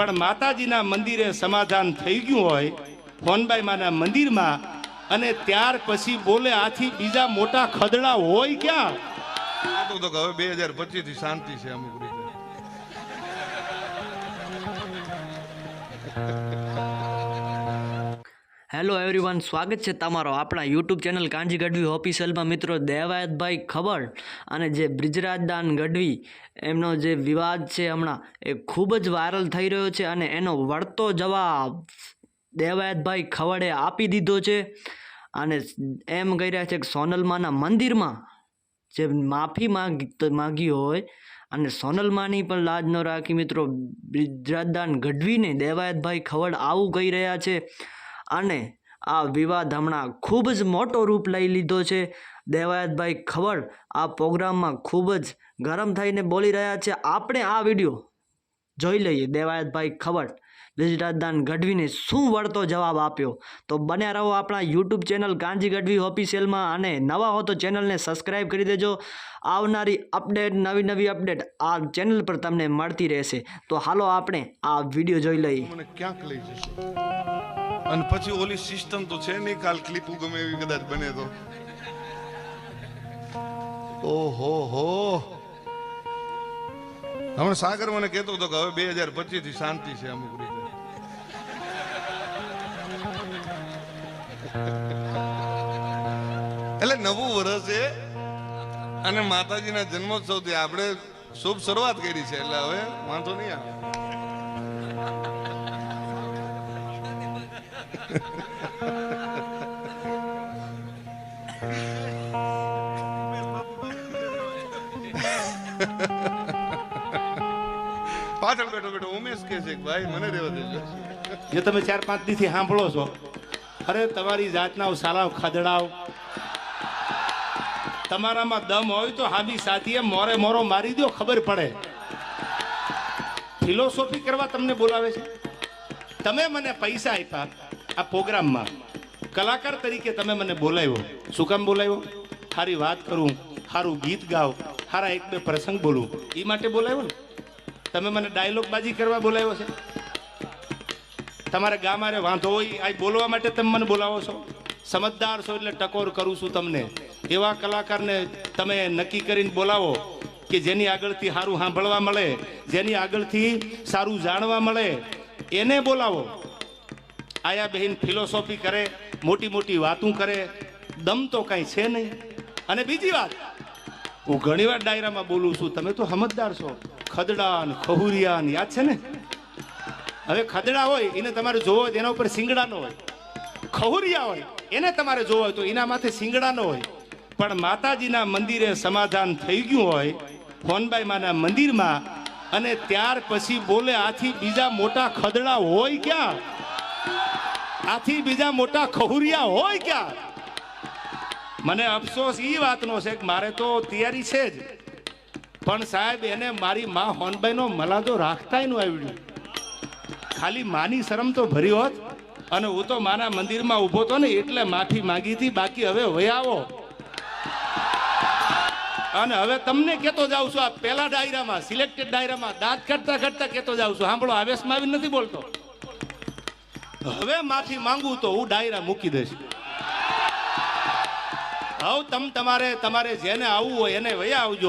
પણ માતાજીના મંદિરે સમાધાન થઈ ગયું હોય ફોનબાઈ માના મંદિરમાં અને ત્યાર પછી બોલે આથી બીજા મોટા ખદડા હોય ક્યાં? તો તો હવે બે હજાર પચીસથી શાંતિ છે અમુક રીતે. હેલો એવરીવન સ્વાગત છે તમારો આપણા યુટ્યુબ ચેનલ કાંજી ગઢવી ઓફિશિયલમાં મિત્રો, દેવાયતભાઈ ખબર અને જે બ્રિજરાજદાન ગઢવી, એમનો જે વિવાદ છે હમણાં, એ ખૂબ જ વાયરલ થઈ રહ્યો છે અને એનો વળતો જવાબ દેવાયતભાઈ ખવડે આપી દીધો છે. અને એમ કહી રહ્યા છે કે સોનલમાના મંદિરમાં જે માફી માંગ માગી હોય અને સોનલમાની પણ લાજ ન રાખી મિત્રો, બ્રિજરાજદાન ગઢવીને દેવાયતભાઈ ખવડ આવું કહી રહ્યા છે. અને આ વિવાદ હમણાં ખૂબ જ મોટો રૂપ લઈ લીધો છે. દેવાયતભાઈ ખવડ આ પ્રોગ્રામમાં ખૂબ જ ગરમ થઈને બોલી રહ્યા છે. આપણે આ વીડિયો જોઈ લઈએ. દેવાયતભાઈ ખવડ બ્રિજરાજદાન ગઢવીને શું વળતો જવાબ આપ્યો? તો બન્યા રહો આપણા યુટ્યુબ ચેનલ કાંજી ગઢવી ઓફિશિયલમાં અને નવા હો તો ચેનલને સબસ્ક્રાઈબ કરી દેજો. આવનારી અપડેટ, નવી નવી અપડેટ આ ચેનલ પર તમને મળતી રહેશે. તો હાલો આપણે આ વીડિયો જોઈ લઈએ. અને પછી ઓલી સિસ્ટમ તો છે નહીં કાલ ક્લિપુ ગમે એવી કદાચ બને તો. ઓહો હો. હમણાં સાગર મને કહેતો હતો કે હવે બે હજાર પચીસથી શાંતિ છે અમુક રીતે. એટલે નવું વર્ષ છે અને માતાજીના જન્મોત્સવથી આપણે શુભ શરૂઆત કરી છે. એટલે હવે વાંધો નહીં આવે. પાછળ બેઠો બેઠો ઉમેશ કે છે ભાઈ, મને રેવા દેજો. જે તમે ચાર પાંચ દીથી સાંભળો છો, અરે તમારી જાતના સાલાવ ખદડાવ તમારામાં દમ હોય તો હામી સાથીએ મોરે મોરો મારી દો ખબર પડે. ફિલોસોફી કરવા તમને બોલાવે છે? તમે મને પૈસા આપ્યા આ પ્રોગ્રામમાં કલાકાર તરીકે તમે મને બોલાવ્યો. શું કામ બોલાવ્યો? સારી વાત કરું સારું ગીત ગાઓ સારા એક બે પ્રસંગ બોલું. એ માટે બોલાવ્યો ને? તમે મને ડાયલોગ બાજી કરવા બોલાવ્યો છે? તમારે ગામારે વાંધો હોય આ બોલવા માટે તમે મને બોલાવો છો? સમજદાર છો એટલે ટકોર કરું છું તમને. એવા કલાકારને તમે નક્કી કરીને બોલાવો કે જેની આગળથી સારું સાંભળવા મળે, જેની આગળથી સારું જાણવા મળે, એને બોલાવો. આયા બહેન ફિલોસોફી કરે મોટી મોટી વાતું કરે, દમ તો કાંઈ છે નહીં. અને બીજી વાત, હું ઘણીવાર ડાયરામાં બોલું છું, તમે તો સમજદાર છો. ખદડાન, ખહુરિયાન, યાદ છે ને? હવે ખદડા હોય, એને તમારે જોવો હોય એના ઉપર સિંગડાનો હોય. ખહુરિયા હોય, એને તમારે જોવો હોય તો એના માથે સિંગડાનો હોય. પણ માતાજીના મંદિરે સમાધાન થઈ ગયું હોય ફોનબાઈ માના મંદિરમાં, અને ત્યાર પછી બોલે આથી બીજા મોટા ખદડા હોય ક્યાં? આથી બીજા મોટા ખહુરિયા હોય ક્યાં? મને અફસોસ એ વાતનો છે કે મારે તો તૈયારી છે જ. પણ સાહેબ, એને મારી મા હોનબાઈનો મલાદો રાખતાયનું આવડ્યું. ખાલી માની શરમ તો ભરી હોત. અને હું તો મારા મંદિરમાં ઊભો તો ને એટલે માફી માંગી હતી. બાકી હવે વયાવો અને હવે તમને કેતો જાઉં છું, આ પેલા ડાયરામાં, સિલેક્ટેડ ડાયરામાં દાંત કાઢતા કાઢતા કેતો જાઉં છું. સાંભળો આવેશમાં આવી નથી બોલતો. હવે માફી માંગુ તો હું ડાયરા મૂકી દઈશ. હવે તમ તમારે તમારે જેને આવવું હોય એને વયા આવજો.